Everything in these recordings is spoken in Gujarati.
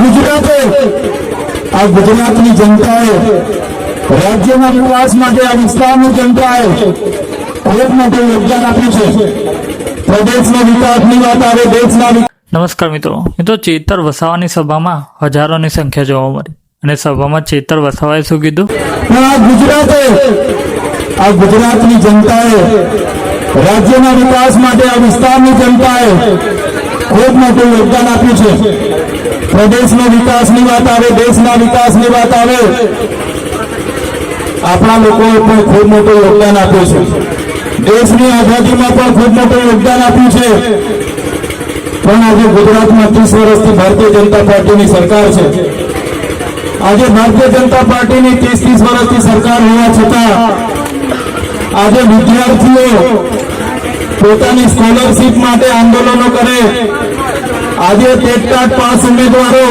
ગુજરાતે આ ગુજરાતની જનતાએ રાજ્યના વિકાસ માટે આ વિસ્તારની જનતાએ મોટું યોગદાન આપ્યું છે. પ્રદેશના વિકાસની વાત આવે દેશના નમસ્કાર મિત્રો. મિત્રો ચેતર વસાવાની સભામાં હજારોની સંખ્યા જોવા મળી. અને સભામાં ચેતર વસાવાએ શું કીધું? આ ગુજરાતે આ ગુજરાતની જનતાએ રાજ્યના વિકાસ માટે આ વિસ્તારની જનતાએ ખૂબ મોટું યોગદાન આપ્યું છે? પ્રદેશનો વિકાસની વાત આવે, દેશના વિકાસની વાત આવે. આપણા લોકોએ પણ ખૂબ મોટું યોગદાન આપ્યું છે. દેશની આઝાદીમાં પણ ખૂબ મોટું યોગદાન આપ્યું છે. પણ આજે ગુજરાતમાં ત્રીસ વર્ષથી ભારતીય જનતા પાર્ટીની સરકાર છે. આજે ભારતીય જનતા પાર્ટીની ત્રીસ ત્રીસ વર્ષથી સરકાર હોવા છતાં આજે વિદ્યાર્થીઓ પોતાની સ્કોલરશીપ માટે આંદોલનો કરે. આજે ટેટકાટ પાસ ઉમેદવારો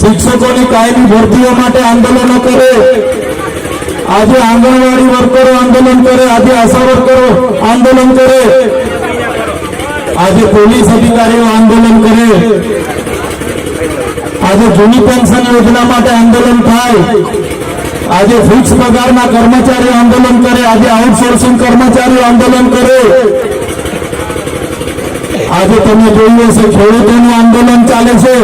શિક્ષકોની કાયમી ભરતીઓ માટે આંદોલનો કરે. આજે આંગણવાડી વર્કરો આંદોલન કરે, આજે આશા વર્કરો આંદોલન કરે. આજે પોલીસ અધિકારીઓ આંદોલન કરે. આજે જૂની પેન્શન યોજના માટે આંદોલન થાય. આજે ફિક્સ પગારના કર્મચારીઓ આંદોલન કરે. આજે આઉટસોર્સિંગ કર્મચારીઓ આંદોલન કરે. આજે તમે જોયું હશે ખેડૂતોનું આંદોલન ચાલે છે.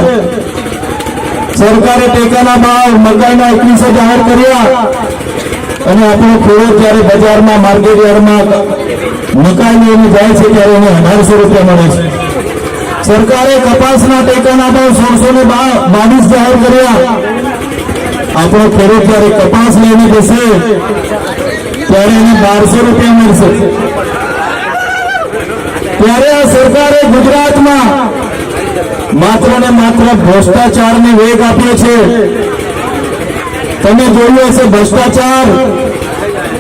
સરકારે ટેકાના ભાવ મકાઈના એકવીસો જાહેર કર્યા. અને આપણો ખેડૂત જ્યારે બજારમાં માર્કેટ યાર્ડમાં મકાઈ લઈને જાય છે, ત્યારે એને અઢારસો રૂપિયા મળે છે. સરકારે કપાસના ટેકાના ભાવ સોળસો ને બાવીસ જાહેર કર્યા. આપણો ખેડૂત જ્યારે કપાસ લઈને જશે ત્યારે એને બારસો રૂપિયા મળશે ત્યારે આ સરકારે ગુજરાતમાં માત્ર ને માત્ર ભ્રષ્ટાચારને વેગ આપ્યો છે તમે જોયું હશે ભ્રષ્ટાચાર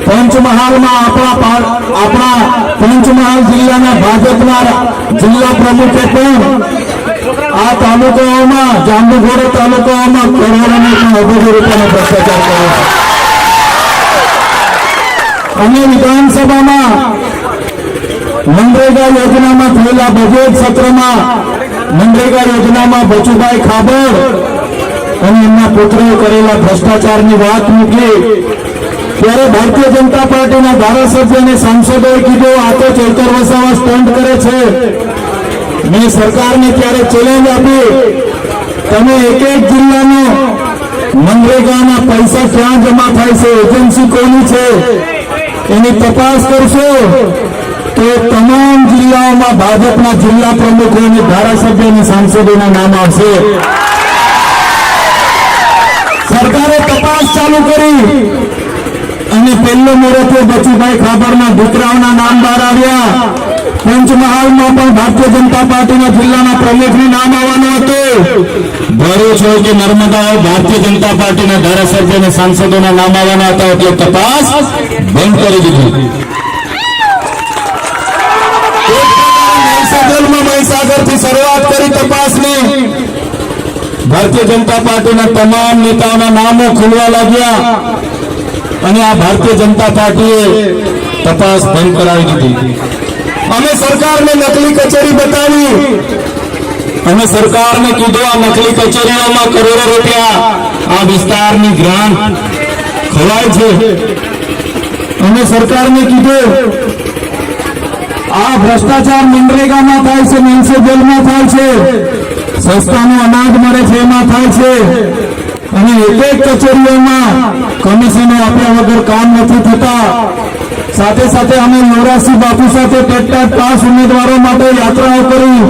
પંચમહાલમાં આપણા આપણા પંચમહાલ જિલ્લાના ભાજપના જિલ્લા પ્રમુખે પણ આ તાલુકાઓમાં, જાંબુઘોડા તાલુકાઓમાં કરોડોને પણ અબજો રૂપિયાનો ભ્રષ્ટાચાર કર્યો અને વિધાનસભામાં મનરેગા યોજનામાં થયેલા બજેટ સત્રમાં મનરેગા યોજનામાં બચુભાઈ ખાબર અને એમના પુત્રોએ કરેલા ભ્રષ્ટાચારની વાત મૂકી. ત્યારે ભારતીય જનતા પાર્ટીના ધારાસભ્ય અને સાંસદોએ કીધું, આ તો ચેતર વસાવા સ્ટન્ટ કરે છે. મેં સરકારને ત્યારે ચેલેન્જ આપી. તમે એક એક જિલ્લાનો મનરેગાના પૈસા ક્યાં જમા થાય છે? એજન્સી કોની છે? એની તપાસ કરશો? તો તમામ જિલ્લાઓમાં ભાજપના જિલ્લા પ્રમુખો અને ધારાસભ્ય અને સાંસદોના નામ આવશે. સરકારે તપાસ ચાલુ કરી. અને પહેલો મુહૂર્તે બચુભાઈ ખાબરના દીકરાઓના નામ બહાર આવ્યા. પંચમહાલમાં પણ ભારતીય જનતા પાર્ટીના જિલ્લાના પ્રમુખનું નામ આવવાનું હતું. ભરૂચ કે નર્મદા ભારતીય જનતા પાર્ટીના ધારાસભ્ય અને સાંસદોના નામ આવવાના હતા એટલે તપાસ બંધ કરી દીધી. ભારતીય જનતા પાર્ટીના તમામ નેતાઓના નામો ખુલવા લાગ્યા. અને આ ભારતીય જનતા પાર્ટીએ તપાસ બંધ કરાવી દીધી. અમે સરકારને નકલી કચેરી બતાવી. અમે સરકારને કીધું, આ નકલી કચેરીઓમાં કરોડો રૂપિયા આ વિસ્તારની ગ્રાન્ટ ખવાય છે. અમે સરકારને કીધું, આ ભ્રષ્ટાચાર મનરેગામાં થાય છે, મેન્સે જેલમાં થાય છે. સસ્તાનું અનાજ મળે છે, એમાં થાય છે. અને એક એક કચેરીઓમાં કમિશનો આપ્યા વગર કામ નથી થતા. સાથે સાથે અમે નવરાસી બાપુ સાથે ટેટટાટ પાસ ઉમેદવારો માટે યાત્રાઓ કરી.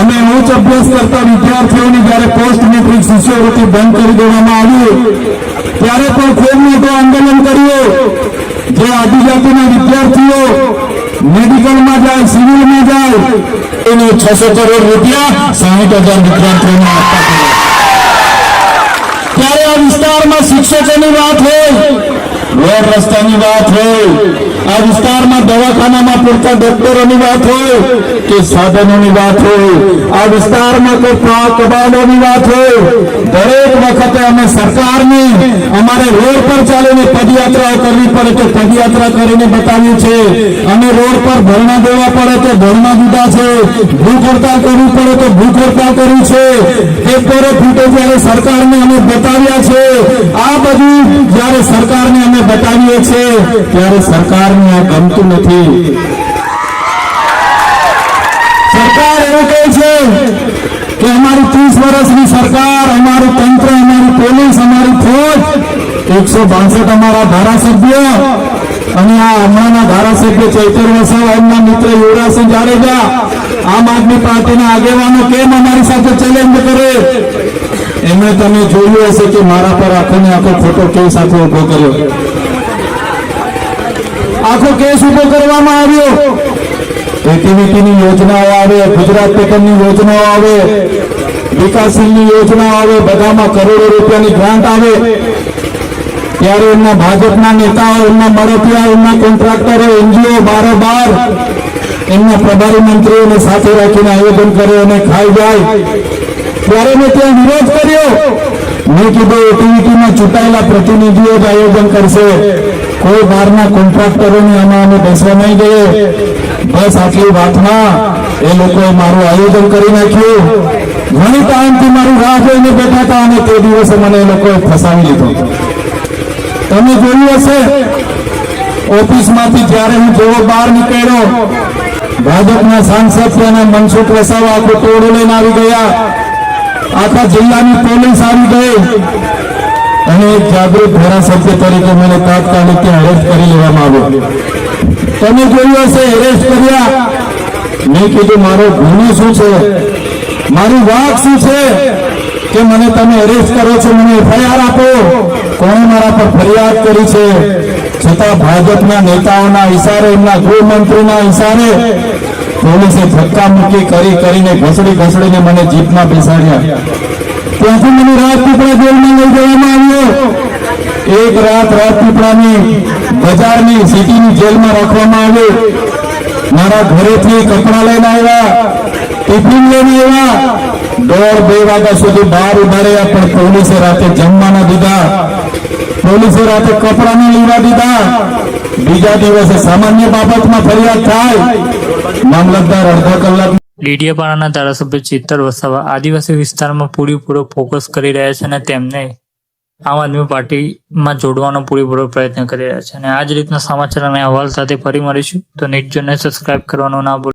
અમે ઉચ્ચ અભ્યાસ કરતા વિદ્યાર્થીઓની જ્યારે પોસ્ટ મેટ્રિક શિષ્યવૃત્તિ બંધ કરી દેવામાં આવી, ત્યારે પણ ખૂબ મોટું આંદોલન કર્યું. જે આદિજાતિના વિદ્યાર્થીઓ મેડિકલમાં જાય સિવિલમાં જાય, એને છસો કરોડ રૂપિયા સાહીઠ હજાર વિદ્યાર્થીઓને આપવા ત્યારે આ વિસ્તારમાં શિક્ષકોની વાત હોય રોડ રસ્તાની વાત હોય, આ વિસ્તારમાં દવાખાનામાં પૂરતા ડોક્ટરોની વાત હોય કે સાધનોની વાત હોય, આ વિસ્તારમાં કોઈ કબાડોની વાત હોય, દરેક વખતે અમે સરકારની અમારે રોડ પર ચાલીને પદયાત્રાઓ કરવી પડે તો પદયાત્રા કરીને બતાવ્યું છે અમે રોડ પર ધરણા દેવા પડે તો ધરણા દીધા છે. ભૂખ હડતાલ કરવી પડે તો ભૂખ હડતાલ કરી છે. પેપરો ફૂટે જ્યારે સરકારને અમે બતાવ્યા છે. આ સરકારને અમે બતાવીએ છીએ, ત્યારે સરકારને આ ગમતું નથી. સરકાર એવું કહે છે કે અમારી ત્રીસ વર્ષની સરકાર, અમારું તંત્ર, અમારી પોલીસ, અમારી ફોજ, એકસો બાસઠ અમારા ધારાસભ્ય અને આ હમણાંના ધારાસભ્ય ચૈતર વસાવા, એમના મિત્ર યુવરાજસિંહ જાડેજા, આમ આદમી પાર્ટીના આગેવાનો કેમ અમારી સાથે ચેલેન્જ કરે? એમણે તમે જોયું હશે કે મારા પર આખો ને આખો ખોટો કેસ આખો ઊભો કર્યો. આખો કેસ ઊભો કરવામાં આવ્યો. એટીવીટીની યોજનાઓ આવે, ગુજરાત પેટર્નની યોજનાઓ આવે, વિકાસશીલની યોજનાઓ આવે, બધામાં કરોડો રૂપિયાની ગ્રાન્ટ આવે. ત્યારે એમના ભાજપના નેતાઓ, એમના મળતિયા, એમના કોન્ટ્રાક્ટરો એનજીઓ બારોબાર એમના પ્રભારી મંત્રીઓને સાથે રાખીને આયોજન કરે અને ખાઈ જાય. ત્યારે મેં ત્યાં વિરોધ કર્યો. મેં કીધું એક્ટિવિટીમાં ચૂંટાયેલા પ્રતિનિધિઓ જ આયોજન કરશે. કોઈ બહારના કોન્ટ્રાક્ટરોને આમાં અમે બેસવા નહીં દઈએ. બસ આટલી વાતમાં એ લોકોએ મારું આયોજન કરી નાખ્યું. ઘણી ટાઈમથી મારું રાહ જોઈને બેઠા હતા અને તે દિવસે મને એ લોકોએ ફસાવી લીધો. તમે જોયું હશે, ઓફિસમાંથી જ્યારે હું જેવો બહાર નીકળ્યો, ભાજપના સાંસદ અને મનસુખ વસાવા આખું ટોળું લઈને આવી ગયા. આખા જિલ્લાની પોલીસ આવી ગઈ. અને એક જાગૃત ધારાસભ્ય તરીકે મને તાત્કાલિક અરેસ્ટ કરી લેવામાં આવ્યો. તમે જોયું હશે એરેસ્ટ કર્યા. મેં કીધું, મારો ગુનો શું છે? મારી વાક શું છે? કે મને તમે અરેસ્ટ કરો છો, મને એફઆઈઆર આપો. કોણે મારા પર ફરિયાદ કરી છે? છતાં ભાજપના નેતાઓના ઇશારે, એમના ગૃહમંત્રીના ઇશારે પોલીસે ધક્કા મૂકી કરી, કરીને ઘસડી ઘસડીને મને જીપમાં બેસાડ્યા. ત્યાંથી મને રાજપીપળા જેલમાં લઈ જવામાં આવ્યો. એક રાત રાજપીપળાની બજારની સિટીની જેલમાં રાખવામાં આવ્યો. મારા ઘરેથી કપડાં લઈને આવ્યા, ટિફિન લઈને આવ્યા. દોઢ બે વાગ્યા સુધી બહાર ઊભા રહ્યા પણ પોલીસે રાતે જમવા ના દીધા. પોલીસે રાતે કપડા ના લેવા દીધા. બીજા દિવસે સામાન્ય બાબતમાં ફરિયાદ થાય. મામલતદાર અડધા કલાક ડેડિયાપાડાના ધારાસભ્ય ચિત્તર વસાવા આદિવાસી વિસ્તારમાં પૂરેપૂરો ફોકસ કરી રહ્યા છે અને તેમને આમ આદમી પાર્ટીમાં જોડવાનો પૂરેપૂરો પ્રયત્ન કરી રહ્યા છે. અને આ જ રીતના સમાચાર અને અહેવાલ સાથે ફરી મળીશું. તો નેટ જોને સબસ્ક્રાઇબ કરવાનું ના ભૂલ.